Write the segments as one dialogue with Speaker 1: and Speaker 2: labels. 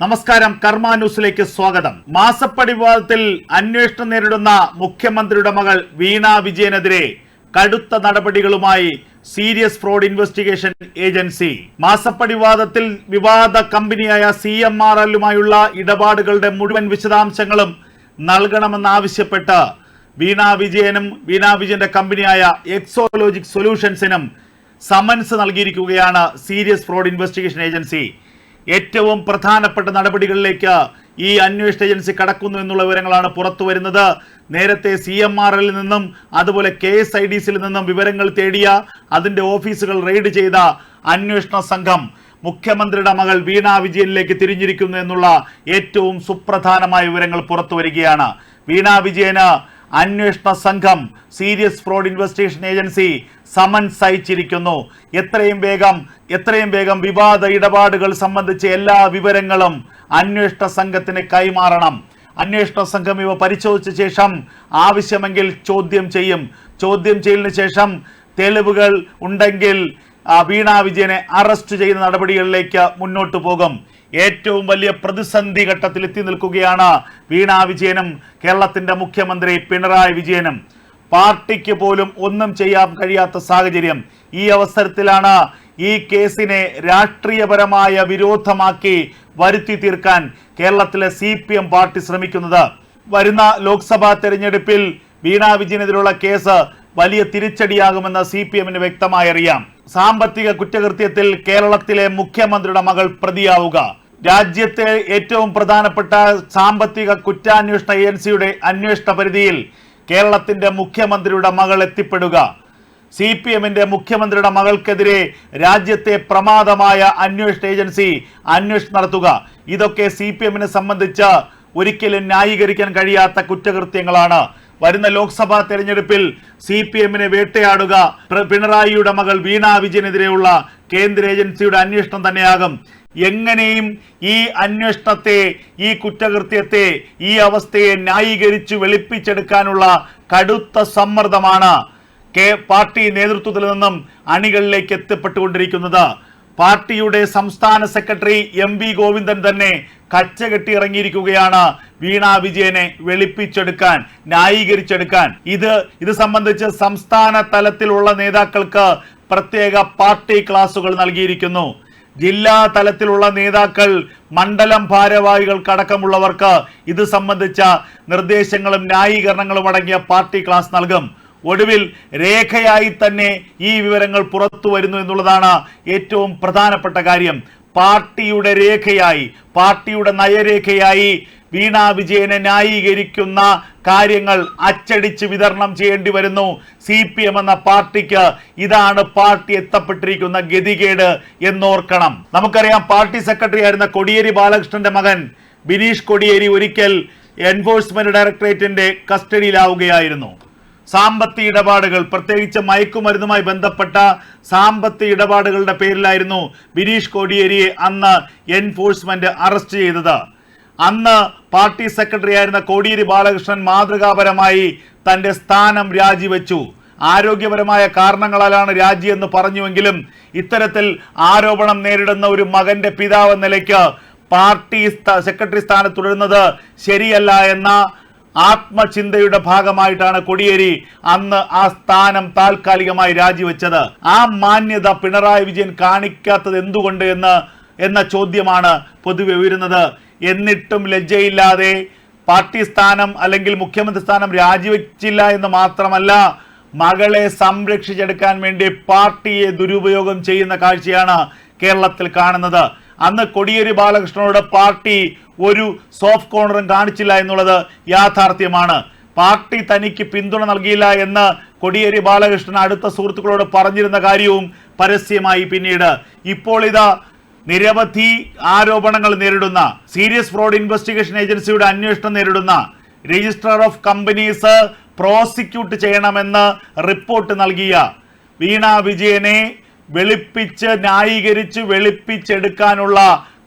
Speaker 1: നമസ്കാരം. കർമ്മ ന്യൂസിലേക്ക് സ്വാഗതം. മാസപ്പടി വിവാദത്തിൽ അന്വേഷണം നേരിടുന്ന മുഖ്യമന്ത്രിയുടെ മകൾ വീണ വിജയനെതിരെ കടുത്ത നടപടികളുമായി സീരിയസ് ഫ്രോഡ് ഇൻവെസ്റ്റിഗേഷൻ ഏജൻസി. മാസപ്പടി വിവാദത്തിൽ വിവാദ കമ്പനിയായ സി എം ആർ എല്ലുമായുള്ള ഇടപാടുകളുടെ മുഴുവൻ വിശദാംശങ്ങളും നൽകണമെന്നാവശ്യപ്പെട്ട് വീണ വിജയനും വീണ വിജയന്റെ കമ്പനിയായ എക്സോലോജിക് സൊല്യൂഷൻസിനും സമൻസ് നൽകിയിരിക്കുകയാണ് സീരിയസ് ഫ്രോഡ് ഇൻവെസ്റ്റിഗേഷൻ ഏജൻസി. ഏറ്റവും പ്രധാനപ്പെട്ട നടപടികളിലേക്ക് ഈ അന്വേഷണ ഏജൻസി കടക്കുന്നു എന്നുള്ള വിവരങ്ങളാണ് പുറത്തു വരുന്നത്. നേരത്തെ സി എം ആർ എല്ലിൽ നിന്നും അതുപോലെ കെ എസ് ഐ ഡി സിയിൽ നിന്നും വിവരങ്ങൾ തേടിയ അതിന്റെ ഓഫീസുകൾ റെയ്ഡ് ചെയ്ത അന്വേഷണ സംഘം മുഖ്യമന്ത്രിയുടെ മകൾ വീണ വിജയനിലേക്ക് തിരിഞ്ഞിരിക്കുന്നു എന്നുള്ള ഏറ്റവും സുപ്രധാനമായ വിവരങ്ങൾ പുറത്തു വരികയാണ്. വീണ വിജയന് അന്വേഷണ സംഘം serious fraud investigation agency summons അയച്ചിരിക്കുന്നു എത്രയും വേഗം എത്രയും വേഗം വിവാദ ഇടപാടുകൾ സംബന്ധിച്ച എല്ലാ വിവരങ്ങളും അന്വേഷണ സംഘത്തിന് കൈമാറണം. അന്വേഷണ സംഘം ഇവ പരിശോധിച്ച ശേഷം ആവശ്യമെങ്കിൽ ചോദ്യം ചെയ്യും. ചോദ്യം ചെയ്യലിന് ശേഷം തെളിവുകൾ ഉണ്ടെങ്കിൽ വീണാ വിജയനെ അറസ്റ്റ് ചെയ്യുന്ന നടപടികളിലേക്ക് മുന്നോട്ട് പോകും. ഏറ്റവും വലിയ പ്രതിസന്ധി ഘട്ടത്തിൽ എത്തി നിൽക്കുകയാണ് വീണ വിജയനും കേരളത്തിന്റെ മുഖ്യമന്ത്രി പിണറായി വിജയനും. പാർട്ടിക്ക് പോലും ഒന്നും ചെയ്യാൻ കഴിയാത്ത സാഹചര്യം ഈ അവസരത്തിലാണ് ഈ കേസിനെ രാഷ്ട്രീയപരമായ വിരോധമാക്കി വരുത്തി തീർക്കാൻ കേരളത്തിലെ സി പാർട്ടി ശ്രമിക്കുന്നത്. വരുന്ന ലോക്സഭാ തെരഞ്ഞെടുപ്പിൽ വീണ വിജയനെതിരുള്ള കേസ് വലിയ തിരിച്ചടിയാകുമെന്ന് സി പി എമ്മിന് വ്യക്തമായി അറിയാം. സാമ്പത്തിക കുറ്റകൃത്യത്തിൽ കേരളത്തിലെ മുഖ്യമന്ത്രിയുടെ മകൾ പ്രതിയാവുക. രാജ്യത്തെ ഏറ്റവും പ്രധാനപ്പെട്ട സാമ്പത്തിക കുറ്റാന്വേഷണ ഏജൻസിയുടെ അന്വേഷണ പരിധിയിൽ കേരളത്തിന്റെ മുഖ്യമന്ത്രിയുടെ മകൾ എത്തിപ്പെടുക. സി പി എമ്മിന്റെ മുഖ്യമന്ത്രിയുടെ മകൾക്കെതിരെ രാജ്യത്തെ പ്രമാദമായ അന്വേഷണ ഏജൻസി അന്വേഷണം നടത്തുക. ഇതൊക്കെ സി പി എമ്മിനെ സംബന്ധിച്ച് ഒരിക്കലും ന്യായീകരിക്കാൻ കഴിയാത്ത കുറ്റകൃത്യങ്ങളാണ്. വരുന്ന ലോക്സഭാ തെരഞ്ഞെടുപ്പിൽ സി പി എമ്മിനെ വേട്ടയാടുക. പിണറായിയുടെ മകൾ വീണ വിജയനെതിരെയുള്ള കേന്ദ്ര ഏജൻസിയുടെ അന്വേഷണം തന്നെയാകും. എങ്ങനെയും ഈ അന്വേഷണത്തെ ഈ കുറ്റകൃത്യത്തെ ഈ അവസ്ഥയെ ന്യായീകരിച്ചു വെളുപ്പിച്ചെടുക്കാനുള്ള കടുത്ത സമ്മർദ്ദമാണ് കെ പാർട്ടി നേതൃത്വത്തിൽ നിന്നും അണികളിലേക്ക് എത്തിപ്പെട്ടുകൊണ്ടിരിക്കുന്നത്. പാർട്ടിയുടെ സംസ്ഥാന സെക്രട്ടറി എം വി ഗോവിന്ദൻ തന്നെ കച്ചകെട്ടി ഇറങ്ങിയിരിക്കുകയാണ് വീണ വിജയനെ വെളുപ്പിച്ചെടുക്കാൻ ന്യായീകരിച്ചെടുക്കാൻ. ഇത് ഇത് സംബന്ധിച്ച് സംസ്ഥാന തലത്തിലുള്ള നേതാക്കൾക്ക് പ്രത്യേക പാർട്ടി ക്ലാസുകൾ നൽകിയിരിക്കുന്നു. ജില്ലാ തലത്തിലുള്ള നേതാക്കൾ മണ്ഡലം ഭാരവാഹികൾക്കടക്കമുള്ളവർക്ക് ഇത് സംബന്ധിച്ച നിർദ്ദേശങ്ങളും ന്യായീകരണങ്ങളും അടങ്ങിയ പാർട്ടി ക്ലാസ് നൽകും. ഒടുവിൽ രേഖയായി തന്നെ ഈ വിവരങ്ങൾ പുറത്തു വരുന്നു എന്നുള്ളതാണ് ഏറ്റവും പ്രധാനപ്പെട്ട കാര്യം. പാർട്ടിയുടെ രേഖയായി പാർട്ടിയുടെ നയരേഖയായി വീണ വിജയനെ ന്യായീകരിക്കുന്ന കാര്യങ്ങൾ അച്ചടിച്ച് വിതരണം ചെയ്യേണ്ടി വരുന്നു. സി പി എം എന്ന പാർട്ടിക്ക് ഇതാണ് പാർട്ടി എത്തപ്പെട്ടിരിക്കുന്ന ഗതികേട് എന്നോർക്കണം. നമുക്കറിയാം പാർട്ടി സെക്രട്ടറി ആയിരുന്ന കൊടിയേരി ബാലകൃഷ്ണന്റെ മകൻ ബിനീഷ് കൊടിയേരി ഒരിക്കൽ എൻഫോഴ്സ്മെന്റ് ഡയറക്ടറേറ്റിന്റെ കസ്റ്റഡിയിലാവുകയായിരുന്നു. സാമ്പത്തിക ഇടപാടുകൾ പ്രത്യേകിച്ച് മയക്കുമരുന്നുമായി ബന്ധപ്പെട്ട സാമ്പത്തിക ഇടപാടുകളുടെ പേരിലായിരുന്നു ബിനീഷ് കോടിയേരിയെ അന്ന് എൻഫോഴ്സ്മെന്റ് അറസ്റ്റ് ചെയ്തത്. അന്ന് പാർട്ടി സെക്രട്ടറി ആയിരുന്ന കോടിയേരി ബാലകൃഷ്ണൻ മാതൃകാപരമായി തന്റെ സ്ഥാനം രാജിവെച്ചു. ആരോഗ്യപരമായ കാരണങ്ങളാലാണ് രാജി എന്ന് പറഞ്ഞുവെങ്കിലും ഇത്തരത്തിൽ ആരോപണം നേരിടുന്ന ഒരു മകന്റെ പിതാവ് നിലയ്ക്ക് പാർട്ടി സെക്രട്ടറി സ്ഥാനത്ത് തുടരുന്നത് ശരിയല്ല എന്ന ആത്മചിന്തയുടെ ഭാഗമായിട്ടാണ് കൊടിയേരി അന്ന് ആ സ്ഥാനം താൽക്കാലികമായി രാജിവെച്ചത്. ആ മാന്യത പിണറായി വിജയൻ കാണിക്കാത്തത് എന്തുകൊണ്ട് എന്ന് എന്ന ചോദ്യമാണ് പൊതുവെ ഉയരുന്നത്. എന്നിട്ടും ലജ്ജയില്ലാതെ പാർട്ടി സ്ഥാനം അല്ലെങ്കിൽ മുഖ്യമന്ത്രി സ്ഥാനം രാജിവെച്ചില്ല എന്ന് മാത്രമല്ല മകളെ സംരക്ഷിച്ചെടുക്കാൻ വേണ്ടി പാർട്ടിയെ ദുരുപയോഗം ചെയ്യുന്ന കാഴ്ചയാണ് കേരളത്തിൽ കാണുന്നത്. അന്ന് കൊടിയേരി ബാലകൃഷ്ണനോട് പാർട്ടി ഒരു സോഫ്റ്റ് കോർണറും കാണിച്ചില്ല എന്നുള്ളത് യാഥാർത്ഥ്യമാണ്. പാർട്ടി തനിക്ക് പിന്തുണ നൽകിയില്ല എന്ന് കൊടിയേരി ബാലകൃഷ്ണൻ അടുത്ത സുഹൃത്തുക്കളോട് പറഞ്ഞിരുന്ന കാര്യവും പരസ്യമായി പിന്നീട്. ഇപ്പോൾ ഇതാ നിരവധി ആരോപണങ്ങൾ നേരിടുന്ന സീരിയസ് ഫ്രോഡ് ഇൻവെസ്റ്റിഗേഷൻ ഏജൻസിയുടെ അന്വേഷണം നേരിടുന്ന രജിസ്ട്രാർ ഓഫ് കമ്പനീസ് പ്രോസിക്യൂട്ട് ചെയ്യണമെന്ന് റിപ്പോർട്ട് നൽകിയ വീണ വിജയനെ വെളുപ്പിച്ച് ന്യായീകരിച്ച് വെളുപ്പിച്ചെടുക്കാനുള്ള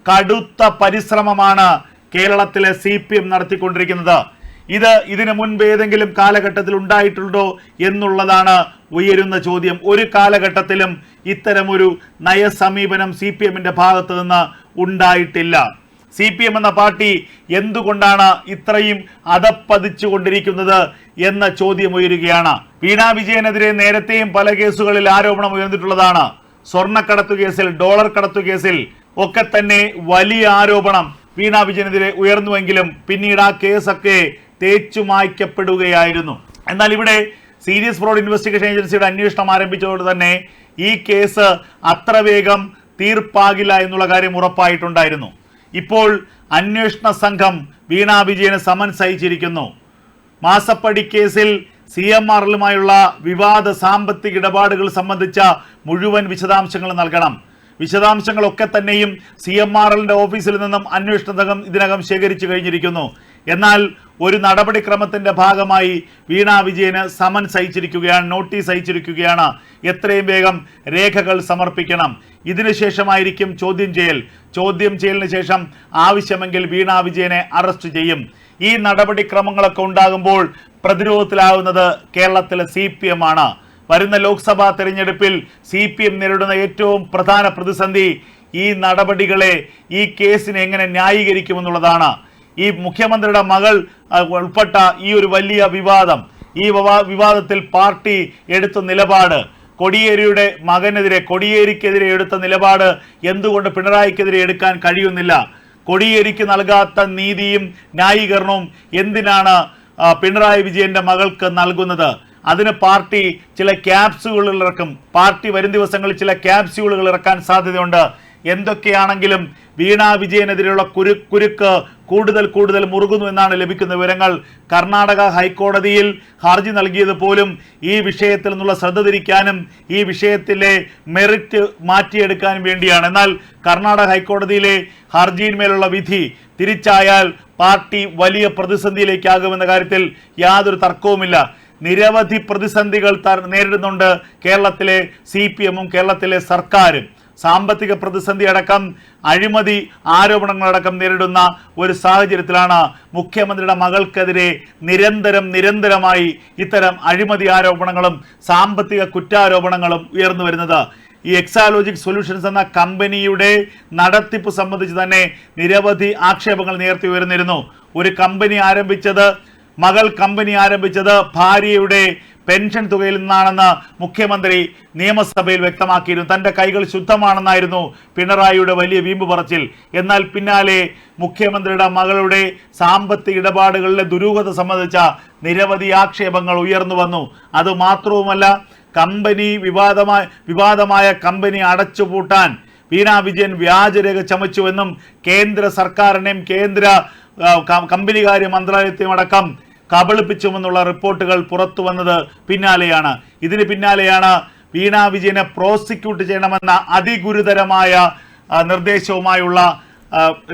Speaker 1: കടുത്ത പരിശ്രമമാണ് കേരളത്തിലെ സി പി എം നടത്തിക്കൊണ്ടിരിക്കുന്നത്. ഇത് ഇതിനു മുൻപ് ഏതെങ്കിലും കാലഘട്ടത്തിൽ ഉണ്ടായിട്ടുണ്ടോ എന്നുള്ളതാണ് ഉയരുന്ന ചോദ്യം. ഒരു കാലഘട്ടത്തിലും ഇത്തരമൊരു നയസമീപനം സി പി എമ്മിന്റെ ഭാഗത്തു നിന്ന് ഉണ്ടായിട്ടില്ല. സി പി എം എന്ന പാർട്ടി എന്തുകൊണ്ടാണ് ഇത്രയും അതപ്പതിച്ചു കൊണ്ടിരിക്കുന്നത് എന്ന ചോദ്യം ഉയരുകയാണ്. വീണ വിജയനെതിരെ നേരത്തെയും പല കേസുകളിൽ ആരോപണം ഉയർന്നിട്ടുള്ളതാണ്. സ്വർണക്കടത്തു കേസിൽ ഡോളർ കടത്തു കേസിൽ ഒക്കെ തന്നെ വലിയ ആരോപണം വീണ വിജയനെതിരെ ഉയർന്നുവെങ്കിലും പിന്നീട് ആ കേസൊക്കെ തേച്ചു മായ്ക്കപ്പെടുകയായിരുന്നു എന്നാൽ ഇവിടെ സീരിയസ് ഫ്രോഡ് ഇൻവെസ്റ്റിഗേഷൻ ഏജൻസിയുടെ അന്വേഷണം ആരംഭിച്ചതോടെ തന്നെ ഈ കേസ് അത്ര വേഗം തീർപ്പാകില്ല എന്നുള്ള കാര്യം ഉറപ്പായിട്ടുണ്ടായിരുന്നു. ഇപ്പോൾ അന്വേഷണ സംഘം വീണ വിജയന് സമൻസ് അയച്ചിരിക്കുന്നു. മാസപ്പടി കേസിൽ സി എം ആറിലുമായുള്ള വിവാദ സാമ്പത്തിക ഇടപാടുകൾ സംബന്ധിച്ച മുഴുവൻ വിശദാംശങ്ങൾ നൽകണം. വിശദാംശങ്ങളൊക്കെ തന്നെയും സി എം ആർ ഓഫീസിൽ നിന്നും അന്വേഷണ സംഘം ഇതിനകം ശേഖരിച്ചു കഴിഞ്ഞിരിക്കുന്നു. എന്നാൽ ഒരു നടപടിക്രമത്തിന്റെ ഭാഗമായി വീണ വിജയന് സമൻസ് അയച്ചിരിക്കുകയാണ് നോട്ടീസ് അയച്ചിരിക്കുകയാണ്. എത്രയും വേഗം രേഖകൾ സമർപ്പിക്കണം. ഇതിനുശേഷമായിരിക്കും ചോദ്യം ചെയ്യൽ. ചോദ്യം ചെയ്യലിന് ശേഷം ആവശ്യമെങ്കിൽ വീണ വിജയനെ അറസ്റ്റ് ചെയ്യും. ഈ നടപടിക്രമങ്ങളൊക്കെ ഉണ്ടാകുമ്പോൾ പ്രതിരോധത്തിലാവുന്നത് കേരളത്തിലെ സി പി എം ആണ്. വരുന്ന ലോക്സഭാ തെരഞ്ഞെടുപ്പിൽ സി പി എം നേരിടുന്ന ഏറ്റവും പ്രധാന പ്രതിസന്ധി ഈ നടപടികളെ ഈ കേസിനെ എങ്ങനെ ന്യായീകരിക്കുമെന്നുള്ളതാണ്. ഈ മുഖ്യമന്ത്രിയുടെ മകൾ ഉൾപ്പെട്ട ഈ ഒരു വലിയ വിവാദം ഈ വിവാ- വിവാദത്തിൽ പാർട്ടി എടുത്ത നിലപാട് കൊടിയേരിയുടെ മകനെതിരെ കൊടിയേരിക്കെതിരെ എടുത്ത നിലപാട് എന്തുകൊണ്ട് പിണറായിക്കെതിരെ എടുക്കാൻ കഴിയുന്നില്ല? കൊടിയേരിക്ക് നൽകാത്ത നീതിയും ന്യായീകരണവും എന്തിനാണ് പിണറായി വിജയന്റെ മകൾക്ക് നൽകുന്നത്? അതിന് പാർട്ടി ചില ക്യാപ്സ്യൂളുകൾ ഇറക്കും. പാർട്ടി വരും ദിവസങ്ങളിൽ ചില ക്യാപ്സ്യൂളുകൾ ഇറക്കാൻ സാധ്യതയുണ്ട്. എന്തൊക്കെയാണെങ്കിലും വീണ വിജയനെതിരെയുള്ള കുരു കുരുക്ക് കൂടുതൽ കൂടുതൽ മുറുകുന്നു എന്നാണ് ലഭിക്കുന്ന വിവരങ്ങൾ. കർണാടക ഹൈക്കോടതിയിൽ ഹർജി നൽകിയത് പോലും ഈ വിഷയത്തിൽ നിന്നുള്ള ശ്രദ്ധ തിരിക്കാനും ഈ വിഷയത്തിലെ മെറിറ്റ് മാറ്റിയെടുക്കാനും വേണ്ടിയാണ്. എന്നാൽ കർണാടക ഹൈക്കോടതിയിലെ ഹർജിയിന്മേലുള്ള വിധി തിരിച്ചായാൽ പാർട്ടി വലിയ പ്രതിസന്ധിയിലേക്കാകുമെന്ന കാര്യത്തിൽ യാതൊരു തർക്കവുമില്ല. നിരവധി പ്രതിസന്ധികൾ നേരിടുന്നുണ്ട് കേരളത്തിലെ സി പി എമ്മും കേരളത്തിലെ സർക്കാരും. സാമ്പത്തിക പ്രതിസന്ധി അടക്കം അഴിമതി ആരോപണങ്ങളടക്കം നേരിടുന്ന ഒരു സാഹചര്യത്തിലാണ് മുഖ്യമന്ത്രിയുടെ മകൾക്കെതിരെ നിരന്തരം നിരന്തരമായി ഇത്തരം അഴിമതി ആരോപണങ്ങളും സാമ്പത്തിക കുറ്റാരോപണങ്ങളും ഉയർന്നു വരുന്നത്. ഈ എക്സാലോജിക് സൊല്യൂഷൻസ് എന്ന കമ്പനിയുടെ നടത്തിപ്പ് സംബന്ധിച്ച് തന്നെ നിരവധി ആക്ഷേപങ്ങൾ നേരത്തെ ഉയർന്നിരുന്നു. ഒരു കമ്പനി ആരംഭിച്ചത് മകൾ കമ്പനി ആരംഭിച്ചത് ഭാര്യയുടെ പെൻഷൻ തുകയിൽ നിന്നാണെന്ന് മുഖ്യമന്ത്രി നിയമസഭയിൽ വ്യക്തമാക്കിയിരുന്നു. തന്റെ കൈകൾ ശുദ്ധമാണെന്നായിരുന്നു പിണറായിയുടെ വലിയ വീമ്പ് പറച്ചിൽ. എന്നാൽ പിന്നാലെ മുഖ്യമന്ത്രിയുടെ മകളുടെ സാമ്പത്തിക ഇടപാടുകളിലെ ദുരൂഹത സംബന്ധിച്ച നിരവധി ആക്ഷേപങ്ങൾ ഉയർന്നു വന്നു. അത് മാത്രവുമല്ല കമ്പനി വിവാദമായ വിവാദമായ കമ്പനി അടച്ചുപൂട്ടാൻ വീണ വിജയൻ വ്യാജരേഖ ചമച്ചുവെന്നും കേന്ദ്ര സർക്കാരിനെയും കേന്ദ്ര കമ്പനികാര്യ മന്ത്രാലയത്തെയും അടക്കം കബളിപ്പിച്ചുമെന്നുള്ള റിപ്പോർട്ടുകൾ പുറത്തു വന്നത് പിന്നാലെയാണ്. ഇതിന് പിന്നാലെയാണ് വീണ വിജയനെ പ്രോസിക്യൂട്ട് ചെയ്യണമെന്ന അതിഗുരുതരമായ നിർദ്ദേശവുമായുള്ള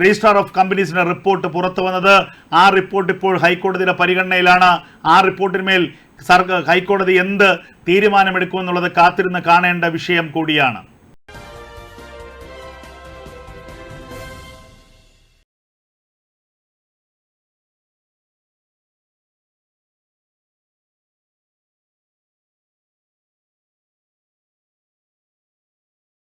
Speaker 1: രജിസ്ട്രാർ ഓഫ് കമ്പനീസിന്റെ റിപ്പോർട്ട് പുറത്തു വന്നത്. ആ റിപ്പോർട്ട് ഇപ്പോൾ ഹൈക്കോടതിയുടെ പരിഗണനയിലാണ്. ആ റിപ്പോർട്ടിന്മേൽ സർക്കാർ ഹൈക്കോടതി എന്ത് തീരുമാനമെടുക്കുമെന്നുള്ളത് കാത്തിരുന്ന് കാണേണ്ട വിഷയം കൂടിയാണ്.